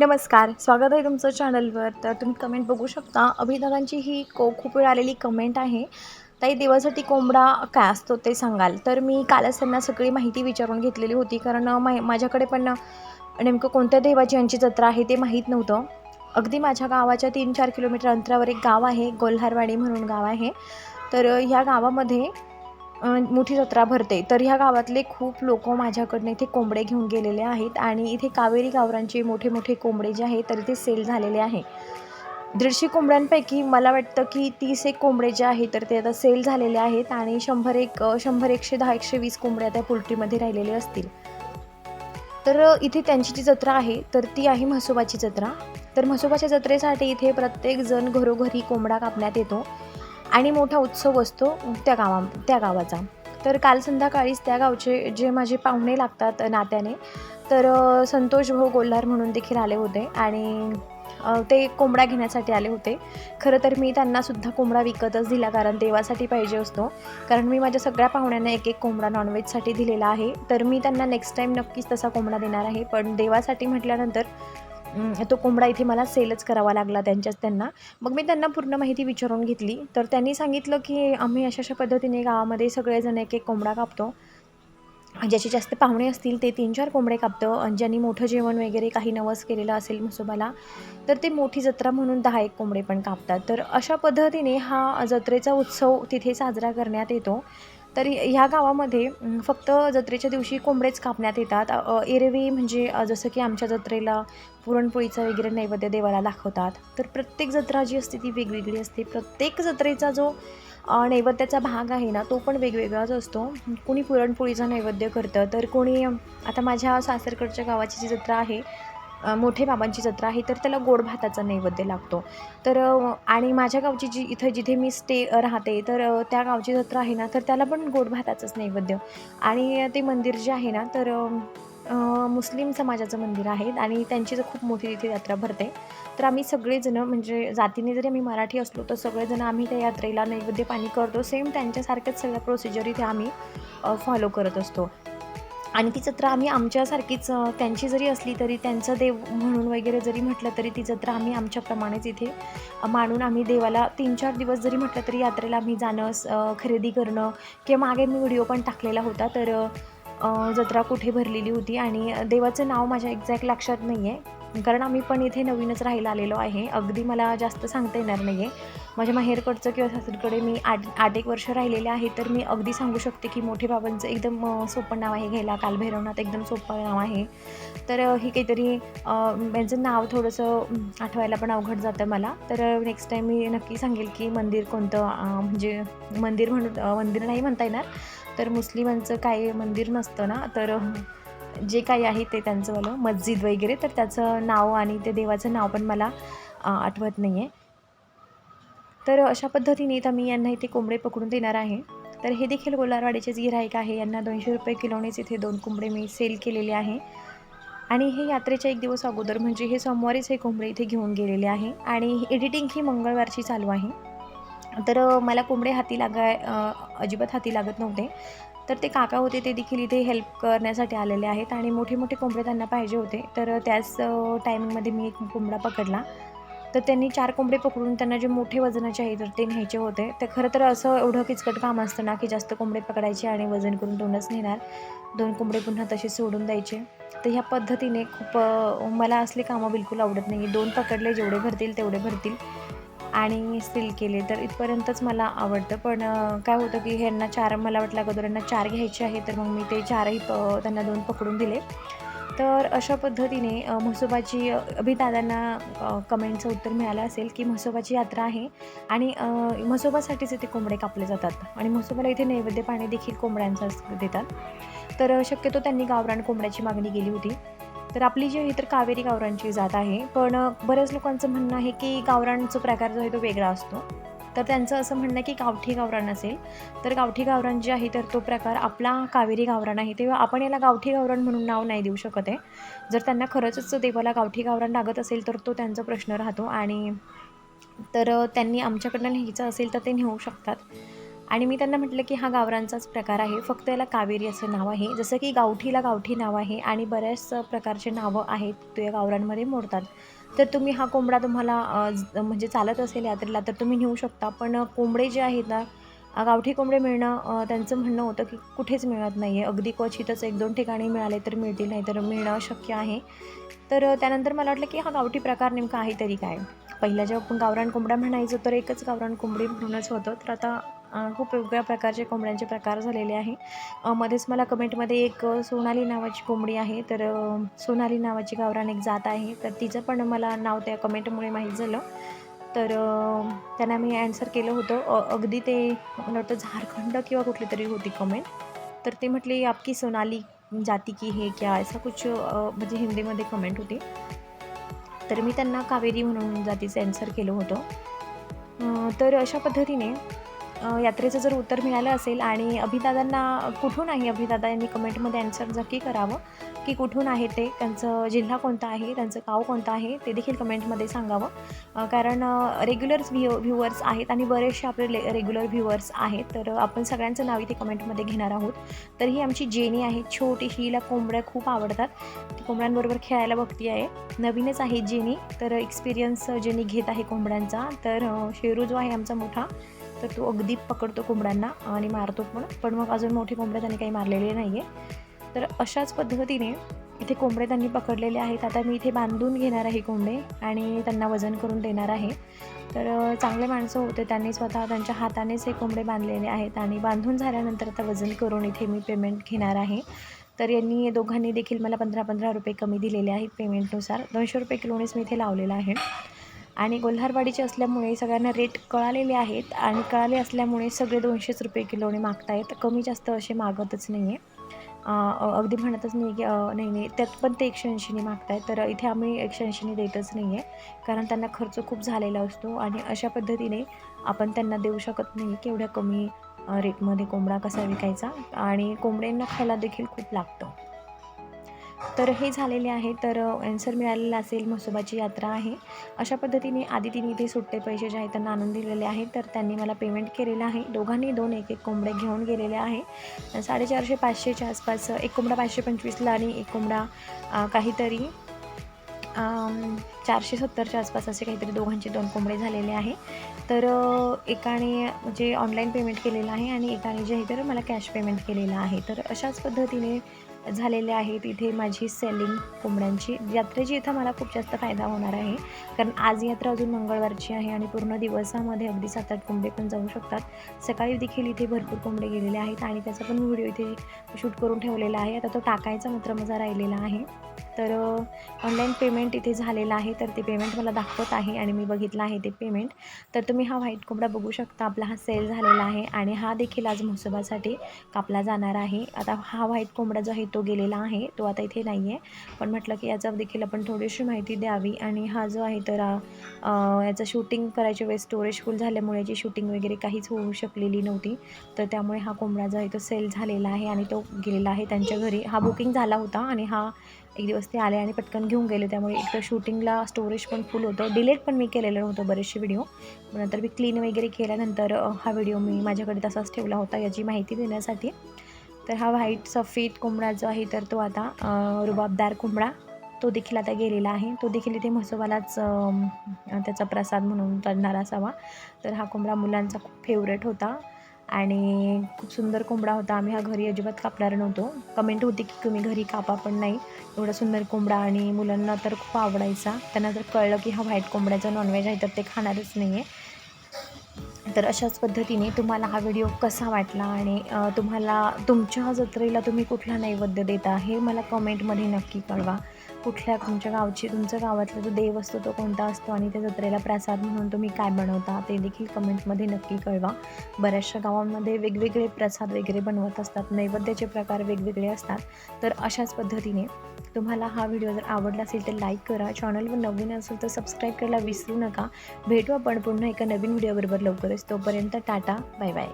नमस्कार स्वागत आहे तुमचं चॅनलवर तर तुम्ही कमेंट बघू शकता. अभिदादांची ही को खूप वेळ आलेली कमेंट आहे. ताई देवासाठी कोंबडा काय असतो ते सांगाल. तर मी कालच त्यांना सगळी माहिती विचारून घेतलेली होती. कारण मा माझ्याकडे पण नेमकं कोणत्या देवाची यांची जत्रा आहे ते माहीत नव्हतं. अगदी माझ्या गावाच्या तीन चार किलोमीटर अंतरावर एक गाव आहे. गोल्हारवाडी म्हणून गाव आहे. तर ह्या गावामध्ये मोठी जत्रा भरते. तर ह्या गावातले खूप लोक माझ्याकडनं इथे कोंबडे घेऊन गेलेले आहेत आणि इथे कावेरी गावरांचे मोठे मोठे कोंबडे जे आहे तर इथे सेल झालेले आहे. दीडशे कोंबड्यांपैकी मला वाटतं की तीस एक कोंबडे जे आहेत तर ते आता सेल झालेले आहेत आणि शंभर एक शंभर एकशे दहा एकशे वीस कोंबड्या त्या पोल्ट्रीमध्ये राहिलेले असतील. तर इथे त्यांची जी जत्रा आहे तर ती आहे म्हसोबाची जत्रा. तर म्हसोबाच्या जत्रेसाठी इथे प्रत्येकजण घरोघरी कोंबडा कापण्यात येतो. आणि मोठा उत्सव असतो त्या गावा त्या गावाचा. तर काल संध्याकाळीच त्या गावचे जे माझे पाहुणे लागतात नात्याने तर संतोष भाऊ गोल्हार म्हणून देखील आले होते आणि ते कोंबडा घेण्यासाठी आले होते. खरं तर मी त्यांनासुद्धा कोंबडा विकतच दिला कारण देवासाठी पाहिजे असतो. कारण मी माझ्या सगळ्या पाहुण्यांना एक एक कोंबडा नॉनव्हेजसाठी दिलेला आहे. तर मी त्यांना नेक्स्ट टाईम नक्कीच तसा कोंबडा देणार आहे. पण देवासाठी म्हटल्यानंतर तो कोंबडा इथे मला सेलच करावा लागला त्यांच्याच त्यांना. मग मी त्यांना पूर्ण माहिती विचारून घेतली. तर त्यांनी सांगितलं की आम्ही अशा अशा पद्धतीने गावामध्ये सगळेजण एक एक कोंबडा कापतो. ज्याचे जास्त पाहुणे असतील ते तीन चार कोंबडे कापतं. आणि ज्यांनी मोठं जेवण वगैरे काही नवस केलेलं असेल म्हसोबाला तर ते मोठी जत्रा म्हणून दहा एक कोंबडे पण कापतात. तर अशा पद्धतीने हा जत्रेचा उत्सव तिथे साजरा करण्यात येतो. तर ह्या गावामध्ये फक्त जत्रेच्या दिवशी कोंबडेच कापण्यात येतात. एरवी म्हणजे जसं की आमच्या जत्रेला पुरणपोळीचा वगैरे नैवेद्य देवाला दाखवतात. तर प्रत्येक जत्रा जी असते ती वेगवेगळी असते. प्रत्येक जत्रेचा जो नैवेद्याचा भाग आहे ना तो पण वेगवेगळाच असतो. कोणी पुरणपोळीचा नैवेद्य करतं तर कोणी आता माझ्या सासरकडच्या गावाची जी जत्रा आहे मोठे बाबांची जत्रा आहे तर त्याला गोड भाताचा नैवेद्य लागतो. तर आणि माझ्या गावची जी इथं जिथे मी स्टे राहते तर त्या गावची जत्रा आहे ना तर त्याला पण गोड भाताचंच नैवेद्य. आणि ते मंदिर जे आहे ना तर मुस्लिम समाजाचं मंदिर आहे आणि त्यांची जर खूप मोठी तिथे यात्रा भरते. तर आम्ही सगळेजणं म्हणजे जातीने जरी आम्ही मराठी असलो तर सगळेजण आम्ही त्या यात्रेला नैवेद्य पाणी करतो. सेम त्यांच्यासारख्याच सगळ्या प्रोसिजर इथे आम्ही फॉलो करत असतो. आणि ती जत्रा आम्ही आमच्यासारखीच त्यांची जरी असली तरी त्यांचं देव म्हणून वगैरे जरी म्हटलं तरी ती जत्रा आम्ही आमच्याप्रमाणेच इथे मानून आम्ही देवाला तीन चार दिवस जरी म्हटलं तरी यात्रेला आम्ही जाणं खरेदी करणं किंवा मागे मी व्हिडिओ पण टाकलेला होता तर जत्रा कुठे भरलेली होती आणि देवाचं नाव माझ्या एक्झॅक्ट लक्षात नाही आहे कारण आम्ही पण इथे नवीनच राहायला आलेलो आहे. अगदी मला जास्त सांगता येणार नाही आहे माझ्या माहेरकडचं किंवा सासरकडे मी आठ आठ एक वर्ष राहिलेले आहे तर मी अगदी सांगू शकते की मोठे बाबांचं एकदम सोपं नाव आहे घ्यायला. कालभैरवनाथ एकदम सोपं नाव आहे. तर ही काहीतरी अ, यांचं नाव थोडंसं आठवायला पण अवघड जातं मला. तर नेक्स्ट टाईम मी नक्की सांगेल की मंदिर कोणतं म्हणजे मंदिर म्हणून मंदिर नाही म्हणता येणार. तर मुस्लिमांचं काय मंदिर नसतं ना तर जे काही आहे ते त्यांचं वालं मस्जिद वगैरे तर त्याचं नाव आणि ते देवाचं नाव पण मला आठवत नाही आहे तर अशा पद्धतीने तर मी यांना इथे कोंबडे पकडून देणार आहे. तर हे देखील गोलारवाडीचेच गिराईक आहे. यांना दोनशे रुपये किलोनेच इथे दोन कोंबडे मी सेल केलेले आहे. आणि हे यात्रेच्या एक दिवस अगोदर म्हणजे हे सोमवारीच हे कोंबडे इथे घेऊन गेलेले आहे. आणि एडिटिंग ही मंगळवारची चालू आहे. तर मला कोंबडे हाती लागाय अजिबात हाती लागत नव्हते. तर ते काका होते ते देखील इथे हेल्प करण्यासाठी आलेले आहेत आणि मोठे मोठे कोंबडे त्यांना पाहिजे होते. तर त्याच टायमिंगमध्ये मी एक कोंबडा पकडला. तर त्यांनी चार कोंबडे पकडून त्यांना जे मोठे वजनाचे आहे तर ते न्यायचे होते. तर खरं तर असं एवढं किचकट काम असतं ना की जास्त कोंबडे पकडायचे आणि वजन करून दोनच नेणार. दोन कोंबडे पुन्हा तसे सोडून द्यायचे. तर ह्या पद्धतीने खूप मला असले कामं बिलकुल आवडत नाही दोन पकडले जेवढे भरतील तेवढे भरतील. आणि स्टील केले तर इथपर्यंतच मला आवडतं. पण काय होतं की ह्यांना चार मला वाटलं अगोदर यांना चार घ्यायचे आहे तर मग मी ते चारही प त्यांना दोन पकडून दिले. तर अशा पद्धतीने म्हसोबाची अभिदादांना कमेंटचं उत्तर मिळालं असेल की म्हसोबाची यात्रा आहे आणि म्हसोबासाठीच इथे कोंबडे कापले जातात आणि म्हसोबाला इथे नैवेद्य पाणी देखील कोंबड्यांचाच देतात. तर शक्यतो त्यांनी गावरान कोंबड्याची मागणी केली होती. तर आपली जी आहे तर कावेरी गावरांची जात आहे. पण बऱ्याच लोकांचं म्हणणं आहे की गावरांचा प्रकार जो आहे तो वेगळा असतो. तर त्यांचं असं म्हणणं आहे की गावठी गावरान असेल. तर गावठी गावरान जे आहे तर तो प्रकार आपला कावेरी गावरान आहे. तेव्हा आपण याला गावठी गावरान म्हणून नाव नाही देऊ शकत आहे. जर त्यांना खरंच देवाला गावठी गावरान लागत असेल तर तो त्यांचा प्रश्न राहतो. आणि तर त्यांनी आमच्याकडनं लिहायचं असेल तर ते नेऊ शकतात. आणि मी त्यांना म्हटलं की हा गावरांचाच प्रकार आहे. फक्त याला कावेरी असं नाव आहे. जसं की गावठीला गावठी नाव आहे आणि बऱ्याच प्रकारचे नावं आहेत ते या गावरांमध्ये मोडतात. तर तुम्ही हा कोंबडा तुम्हाला म्हणजे चालत असेल यात्रेला तर तुम्ही नेऊ शकता. पण कोंबडे जे आहेत ना गावठी कोंबडे मिळणं त्यांचं म्हणणं होतं की कुठेच मिळत नाही आहे अगदी क्वचितच एक दोन ठिकाणी मिळाले तर मिळतील नाही तर मिळणं शक्य आहे. तर त्यानंतर मला वाटलं की हा गावठी प्रकार नेमका आहे तरी काय? पहिला जेव्हा आपण गावरान कोंबडा म्हणायचो तर एकच गावरान कोंबडी म्हणूनच होतं. तर आता खूप वेगवेगळ्या प्रकारचे कोंबड्यांचे प्रकार झालेले आहे. मध्येच मला कमेंटमध्ये एक सोनाली नावाची कोंबडी आहे. तर सोनाली नावाची गावरान एक जात आहे. तर तिचं पण मला नाव त्या कमेंटमुळे माहीत झालं. तर त्यांना मी ॲन्सर केलं होतं. अगदी ते मला वाटतं झारखंड किंवा कुठली तरी होती कमेंट तर ते म्हटले आपकी सोनाली जाती की हे क्या? असं कुछ म्हणजे हिंदीमध्ये कमेंट होती. तर मी त्यांना कावेरी म्हणून जातीचं ॲन्सर केलं होतं. तर अशा पद्धतीने यात्रेचं जर उत्तर मिळालं असेल आणि अभिदादांना कुठून आहे अभिदादा यांनी कमेंटमध्ये ॲन्सर नक्की करावं की कुठून आहे ते त्यांचं जिल्हा कोणता आहे त्यांचं गाव कोणतं आहे ते देखील कमेंटमध्ये सांगावं. कारण रेग्युलर्स व्ह्यू व्ह्युअर्स आहेत आणि बरेचसे आपले रेग्युलर व्ह्युअर्स आहेत तर आपण सगळ्यांचं नाव इथे कमेंटमध्ये घेणार आहोत. तर ही आमची जेनी आहे छोटी हिला कोंबड्या खूप आवडतात. ती कोंबड्यांबरोबर खेळायला बघती आहे. नवीनच आहे जेनी तर एक्सपिरियन्स जेनी घेत आहे कोंबड्यांचा. तर शेरू जो आहे आमचा मोठा तर तो अगदी पकडतो कोंबड्यांना आणि मारतो पण. पण मग अजून मोठी कोंबड्या त्याने काही मारलेले नाही आहे तर अशाच पद्धतीने इथे कोंबडे त्यांनी पकडलेले आहेत. आता मी इथे बांधून घेणार आहे कोंबडे आणि त्यांना वजन करून देणार आहे. तर चांगले माणसं होते त्यांनी स्वतः त्यांच्या हातानेच हे कोंबडे बांधलेले आहेत आणि बांधून झाल्यानंतर आता वजन करून इथे मी पेमेंट घेणार आहे. तर यांनी दोघांनी देखील मला पंधरा पंधरा रुपये कमी दिलेले आहेत पेमेंटनुसार दोनशे रुपये किलोनेच मी इथे लावलेलं आहे. आणि गोल्हारवाडीचे असल्यामुळे सगळ्यांना रेट कळालेले आहेत आणि कळाले असल्यामुळे सगळे दोनशेच रुपये किलोने मागतायत. कमी जास्त असे मागतच नाही आहे अगदी म्हणतच नाही की नाही नाही. त्यात पण ते एकशे ऐंशीने मागतायत तर इथे आम्ही एकशे ऐंशीने देतच नाही आहे कारण त्यांना खर्च खूप झालेला असतो आणि अशा पद्धतीने आपण त्यांना देऊ शकत नाही की एवढ्या कमी रेटमध्ये कोंबडा कसा विकायचा. आणि कोंबड्यांना खायला देखील खूप लागतं. तर हे झालेले आहे. तर ॲन्सर मिळालेला असेल म्हसोबाची यात्रा आहे. अशा पद्धतीने आधी तिने इथे सुट्टे पैसे जे आहेत त्यांना आणून दिलेले आहेत तर त्यांनी मला पेमेंट केलेलं आहे. दोघांनी दोन एक एक कोंबडे घेऊन गेलेले आहे. साडेचारशे पाचशेच्या आसपास एक कोंबडा पाचशे पंचवीसला आणि एक कोंबडा काहीतरी चारशे सत्तरच्या आसपास असे काहीतरी दोघांचे दोन कोंबडे झालेले आहे. तर एकाने म्हणजे ऑनलाईन पेमेंट केलेलं आहे आणि एकाने जे आहे तर मला कॅश पेमेंट केलेलं आहे. तर अशाच पद्धतीने झालेले आहेत. इथे माझी सेलिंग कोंबड्यांची यात्रेची इथं मला खूप जास्त फायदा होणार आहे. कारण आज यात्रा अजून मंगळवारची आहे आणि पूर्ण दिवसामध्ये अगदी सात आठ कोंबडे पण जाऊ शकतात. सकाळी देखील इथे भरपूर कोंबडे गेलेले आहेत आणि त्याचा पण व्हिडिओ इथे शूट करून ठेवलेला आहे. आता तो टाकायचा मात्र माझा राहिलेला आहे. तर ऑनलाईन पेमेंट इथे झालेलं आहे. तर ते पेमेंट मला दाखवत आहे आणि मी बघितलं आहे ते पेमेंट तर तुम्ही हा व्हाईट कोंबडा बघू शकता. आपला हा सेल झालेला आहे आणि हा देखील आज महोत्सवासाठी कापला जाणार आहे. आता हा व्हाईट कोंबडा जो आहे तो गेलेला आहे. तो आता इथे नाही आहे पण म्हटलं की याचा देखील आपण थोडीशी माहिती द्यावी. आणि हा जो आहे तर याचं शूटिंग करायच्या वेळेस स्टोरेज फुल झाल्यामुळे याची शूटिंग वगैरे काहीच होऊ शकलेली नव्हती. तर त्यामुळे हा कोंबडा जो आहे तो सेल झालेला आहे आणि तो गेलेला आहे त्यांच्या घरी. हा बुकिंग झाला होता आणि हा एक दिवस ते आले आणि पटकन घेऊन गेले. त्यामुळे एक तर शूटिंगला स्टोरेज पण फुल होतं. डिलेट पण मी केलेलं होतं बरेचसे व्हिडिओ नंतर मी क्लीन वगैरे केल्यानंतर हा व्हिडिओ मी माझ्याकडे तसाच ठेवला होता याची माहिती देण्यासाठी. तर हा व्हाईट सफेद कोंबडा जो आहे तर तो आता रुबाबदार कोंबडा. तो देखील आता गेलेला आहे. तो देखील इथे म्हसोबालाच त्याचा प्रसाद म्हणून चढणार असावा. तर हा कोंबडा मुलांचा खूप फेवरेट होता. आणि खूप सुंदर कोंबडा होता. आम्ही हा घरी अजिबात कापणार नव्हतो. कमेंट होती की तुम्ही घरी कापा पण नाही. एवढा सुंदर कोंबडा आणि मुलांना तर खूप आवडायचा. त्यांना जर कळलं की हा व्हाईट कोंबड्याचा नॉनव्हेज आहे तर ते खाणारच नाही आहे तर अशाच पद्धतीने तुम्हाला हा व्हिडिओ कसा वाटला आणि तुम्हाला तुमच्या जत्रेला तुम्ही कुठला नैवेद्य देता हे मला कमेंटमध्ये नक्की कळवा. कुठल्या तुमच्या गावची तुमच्या गावातला जो देव असतो तो कोणता असतो आणि त्या जत्रेला प्रसाद म्हणून तुम्ही काय बनवता ते देखील कमेंटमध्ये नक्की कळवा. बऱ्याचशा गावांमध्ये वेगवेगळे प्रसाद वगैरे बनवत असतात नैवेद्याचे प्रकार वेगवेगळे असतात. तर अशाच पद्धतीने तुम्हाला हा व्हिडिओ जर आवडला असेल तर लाईक करा. चॅनलवर नवीन असेल तर सबस्क्राईब करायला विसरू नका. भेटू आपण पुन्हा एका नवीन व्हिडिओबरोबर लवकरच. तोपर्यंत टाटा बाय बाय.